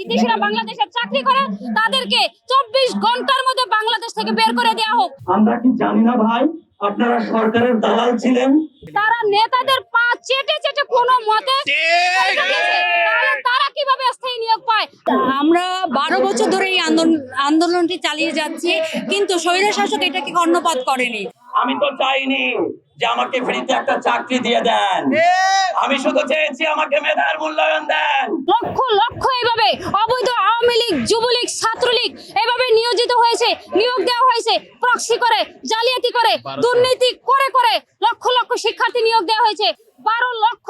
বিদেশিরা বাংলাদেশে চাকরি করে তাদেরকে চব্বিশ ঘণ্টার মধ্যে বাংলাদেশ থেকে বের করে দেওয়া হোক। আমরা কি জানি না ভাই আপনারা সরকারের দালাল ছিলেন? তারা নেতাদের পা চেটে চেটে কোনো মতে তারা কীভাবে স্থায়ী নিয়োগ পায়? আমরা বারো বছর ধরে এই আন্দোলন আন্দোলনটি চালিয়ে যাচ্ছি কিন্তু স্বৈর শাসক এটাকে কর্ণপাত করেনি। আমি তো চাইনি। যে আমাকে ফ্রিতে একটা চাকরি দিয়ে দেন। আমি শুধু চেয়েছি আমাকে মেধার মূল্যায়ন দেন। লক্ষ লক্ষ এভাবে অবৈধ আওয়ামী লীগ যুবলীগ ছাত্রলীগ এভাবে নিয়োজিত হয়েছে নিয়োগ দেওয়া হয়েছে প্রক্সি করে জালিয়াতি করে দুর্নীতি করে করে লক্ষ লক্ষ শিক্ষার্থী নিয়োগ দেওয়া হয়েছে। বারো লক্ষ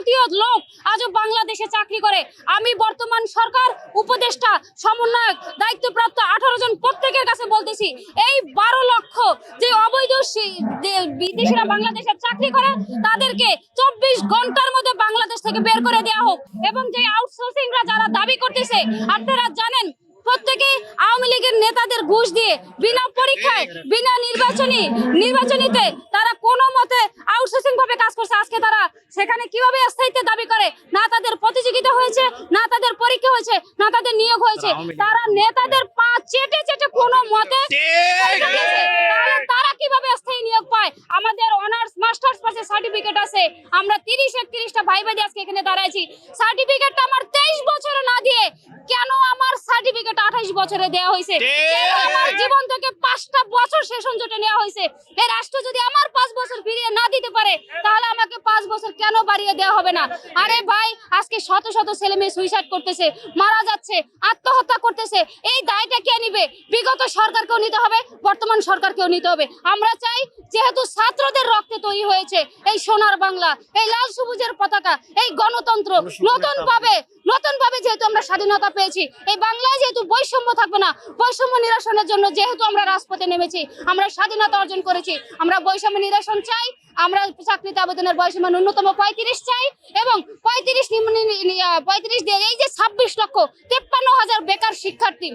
ভারতীয় লোক আজও বাংলাদেশে চাকরি করে। আমি বর্তমান সরকার, উপদেষ্টা, সমন্বয়ক, দায়িত্বপ্রাপ্ত আঠারো জন প্রত্যেকের কাছে বলতেছি, এই বারো লক্ষ যে অবৈধ বিদেশিরা বাংলাদেশে চাকরি করে, তাদেরকে চব্বিশ ঘণ্টার মধ্যে বাংলাদেশ থেকে বের করে দেওয়া হোক। এবং যে আউটসোর্সিংরা যারা দাবি করতেছে, আপনারা জানেন, প্রত্যেকে আওয়ামী লীগের নেতাদের ঘুষ দিয়ে বিনা পরীক্ষায়, বিনা নির্বাচনী নির্বাচনীতে তারা কোনো মতে আউটসোর্সিং ভাবে কাজ করছে আজকে তারা। সেখানে কীভাবে স্থায়িত্ব দাবি করে? না তাদের প্রতিযোগিতা হয়েছে না তাদের পরীক্ষা হয়েছে না তাদের নিয়োগ হয়েছে। তারা নেতাদের পা চেটে চেটে কোনো মতে তারা কীভাবে স্থায়ী নিয়োগ পায়? আমাদের অনার্স মাস্টার্স পাশে সার্টিফিকেট আছে। আমরা তিরিশ একত্রিশটা ভাই ভাই আজকে এখানে দাঁড়াইছি সার্টিফিকেটটা আমার তেইশ বছরে না দিয়ে কেন আমার সার্টিফিকেট আঠাইশ বছরে দেওয়া হয়েছে? আমার জীবন থেকে পাঁচটা বছর সেশন জুটে নেওয়া হয়েছে? এই রাষ্ট্র যদি আমার পাঁচ বছর ফিরিয়ে না দিতে পারে তাহলে আমাকে পাঁচ বছর কেন বাড়িয়ে দেওয়া হবে না? আরে ভাই আজকে শত শত ছেলে মেয়ে সুইসাইড করতেছে মারা যাচ্ছে আত্মহত্যা করতেছে এই দায়টা কে নিবে? বিগত সরকারকেও নিতে হবে বর্তমান সরকারকেও নিতে হবে। আমরা চাই যেহেতু ছাত্রদের রক্তে তৈরি হয়েছে এই সোনার বাংলা এই লাল সবুজের পতাকা এই গণতন্ত্র নতুন ভাবে নতুন ভাবে যেহেতু আমরা স্বাধীনতা পেয়েছি এই বাংলায় যেহেতু বৈষম্য থাকবে না বৈষম্য নিরসনের জন্য যেহেতু আমরা রাজপথে নেমেছি আমরা স্বাধীনতা অর্জন করেছি আমরা বৈষম্য নিরসন চাই, আমরা চাকরিতে আবেদনের বয়সীমা ন্যূনতম পঁয়ত্রিশ চাই এবং পঁয়ত্রিশ পঁয়ত্রিশ দিয়ে এই যে ছাব্বিশ লক্ষ তেপ্পান্ন হাজার বেকার শিক্ষার্থী,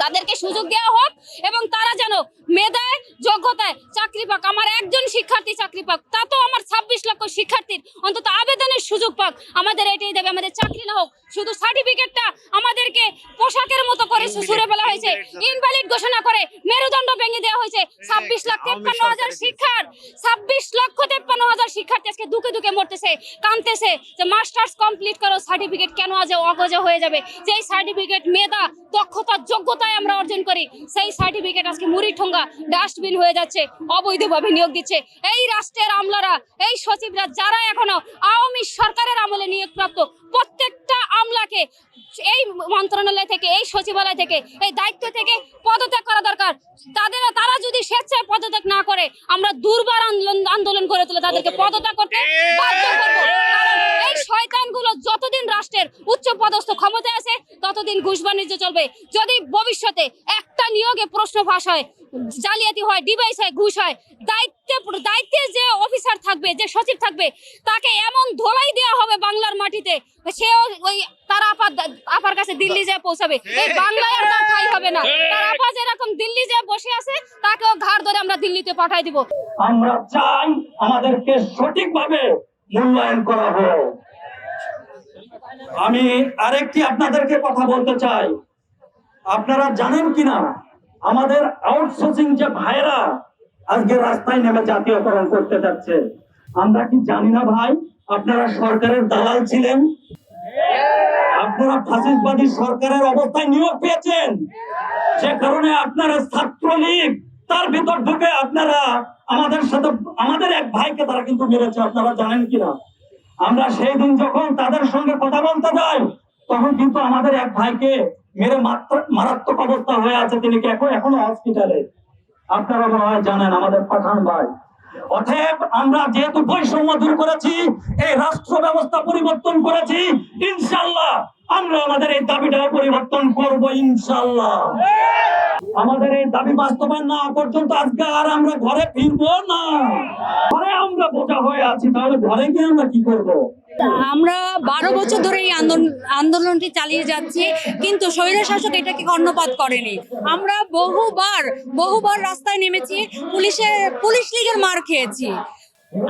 তাদেরকে সুযোগ দেওয়া হোক এবং তারা যেন মেধায়, যোগ্যতায় চাকরি পাক। আমার একজন শিক্ষার্থী চাকরি পাক, তা তো আমার ছাব্বিশ লক্ষ শিক্ষার্থীর অন্তত আবেদনের সুযোগ পাক। আমাদের এটাই দেবে আমাদের চাকরি না হোক শুধু সার্টিফিকেটটা আমাদেরকে পোশাকের মতো করে সুরে ফেলা হয়েছে। ইনভ্যালিড ঘোষণা করে মেরুদণ্ড ভেঙে দেওয়া হয়েছে। ছাব্বিশ লাখ তেপ্পান্ন হাজার শিক্ষার ছাব্বিশ লক্ষ তেপ্পান্ন হাজার শিক্ষার্থী আজকে দুকে দুকে মরতেছে কানতেছে যে মাস্টার্স কমপ্লিট করো সার্টিফিকেট কেন আজ অগজ হয়ে যাবে? যেই সার্টিফিকেট মেধা দক্ষতা যোগ্যতায় আমরা অর্জন করি সেই সার্টিফিকেট আজকে মুড়ি ঠোঙ্গা ডাস্টবিন হয়ে যাচ্ছে অবৈধভাবে নিয়োগ দিচ্ছে। এই রাষ্ট্রের আমলারা এই সচিবরা যারা এখনও আওয়ামী সরকারের আমলে নিয়োগপ্রাপ্ত প্রত্যেকটা আমলাকে এই মন্ত্রণালয় থেকে এই সচিবালয় থেকে এই দায়িত্ব থেকে পদত্যাগ করা দরকার। তাদের তারা যদি স্বেচ্ছায় পদত্যাগ না করে আমরা দুর্বার আন্দোলন আন্দোলন করে তুলে তাদেরকে পদত্যাগ করতে বাধ্য করব কারণ এই শয়তানগুলো যতদিন রাষ্ট্রের উচ্চ পদস্থ ক্ষমতায় আছে, ততদিন ঘুষ বাণিজ্য চলবে। যদি ভবিষ্যতে একটা নিয়োগে প্রশ্ন ফাঁস হয়, জালিয়াতি হয় ডিভাইস হয়, ঘুষ হয়, দায়িত্বে দায়িত্বে যে অফিসার থাকবে, যে সচিব থাকবে, তাকে এমন ধোলাই দেওয়া হবে বাংলার মাটিতে, সেও ওই তার আপা, আপার কাছে দিল্লি যায় পৌঁছাবে। এই বাংলায় আর তার ঠাঁই হবে না। তার আপা যেরকম দিল্লি যায় বসে আছে, তাকেও ঘাড় ধরে আমরা দিল্লিতে পাঠাই দিব। আমরা চাই আমাদেরকে সঠিকভাবে মূল্যায়ন করা হোক। আমি আরেকটি আপনাদেরকে কথা বলতে চাই। আপনারা জানেন কিনা? আমাদের আউটসোর্সিং যে ভাইরা আজকে রাস্তায় নেমে জাতীয়করণ করতে যাচ্ছে। আমরা কি জানি না ভাই? আপনারা সরকারের দালাল ছিলেন। আপনারা ফাসিস্টবাদী সরকারের অবস্থায় নিয়োগ পেয়েছেন। যে কারণে আপনারা ছাত্রলীগ, তার ভিতর ঢুকে আপনারা আমাদের সাথে, আমাদের এক ভাইকে তারা কিন্তু মেরেছে। আপনারা জানেন কিনা? আমরা সেই দিন যখন তাদের সঙ্গে কথা বলতে যাই, তখন কিন্তু আমাদের এক ভাইকে মেরে মারাত্মক অবস্থা হয়ে আছে, তিনি এখনও হসপিটালে আপনারা মনে হয় জানেন, আমাদের পাঠান ভাই। অতএব আমরা যেহেতু বৈষম্য দূর করেছি, এই রাষ্ট্র ব্যবস্থা পরিবর্তন করেছি ইনশাল্লাহ আমরা আমাদের এই দাবিটা পরিবর্তন করব ইনশাল্লাহ আমাদের এই দাবি বাস্তবায়ন না পর্যন্ত আজকে আর আমরা ঘরে ফিরবো না। ঘরে আমরা বোঝা হয়ে আছি, তাহলে ঘরে গিয়ে আমরা কি করব? আমরা বারো বছর ধরে এই আন্দোলন, আন্দোলনটি চালিয়ে যাচ্ছি, কিন্তু স্বৈর শাসক এটাকে কর্ণপাত করেনি। আমরা বহুবার বহুবার রাস্তায় নেমেছি পুলিশের পুলিশ লীগের মার খেয়েছি।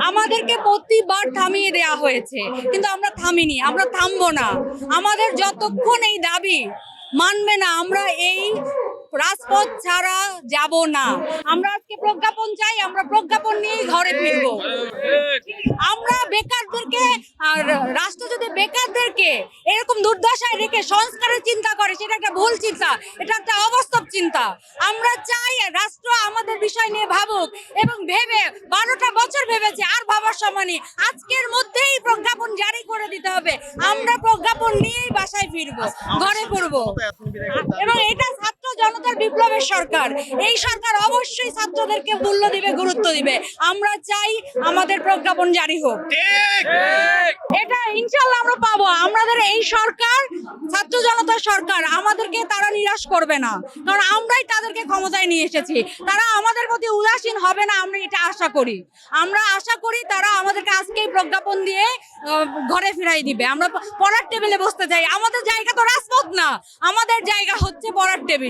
আমাদেরকে প্রতিবার থামিয়ে দেয়া হয়েছে, কিন্তু আমরা থামিনি, আমরা থামবো না। আমাদের যতক্ষণ এই দাবি মানবে না, আমরা এই রাজপথ ছাড়া যাব না। আমরা আজকে প্রজ্ঞাপন চাই, আমরা প্রজ্ঞাপন নিয়েই ঘরে ফিরবো। আমরা বেকারদেরকে, আর রাষ্ট্র যদি বেকারদেরকে এরকম দুর্দশায় রেখে সংস্কারের চিন্তা করে, সেটা একটা ভুল চিন্তা, এটা একটা অবাস্তব চিন্তা। আমরা চাই রাষ্ট্র আমাদের বিষয় নিয়ে ভাবুক এবং ভেবে, বারোটা বছর ভেবেছে, আর ভাবার সময় নেই। আজকের মধ্যেই প্রজ্ঞাপন জারি করে দিতে হবে। আমরা প্রজ্ঞাপন নিয়েই বাসায় ফিরবো, ঘরে ফিরবো। এবং এটা ছাত্র জনতার বিপ্লবের সরকার। এই সরকার অবশ্যই ছাত্রদেরকে মূল্য দিবে গুরুত্ব দিবে। আমরা চাই আমাদের প্রজ্ঞাপন জারি হোক। এটা ইনশাল্লাহ আমরা পাবো। আমাদের এই সরকার ছাত্র জনতার সরকার। আমাদেরকে তারা নিরাশ করবে না। কারণ আমরাই তাদেরকে ক্ষমতায় নিয়ে এসেছি। তারা আমাদের প্রতি উদাসীন হবে না, আমরা এটা আশা করি। আমরা আশা করি তারা আমাদেরকে আজকেই প্রজ্ঞাপন দিয়ে ঘরে ফিরাই দিবে। আমরা পড়ার টেবিলে বসতে চাই। আমাদের জায়গা তো রাজপথ না। আমাদের জায়গা হচ্ছে পড়ার টেবিল।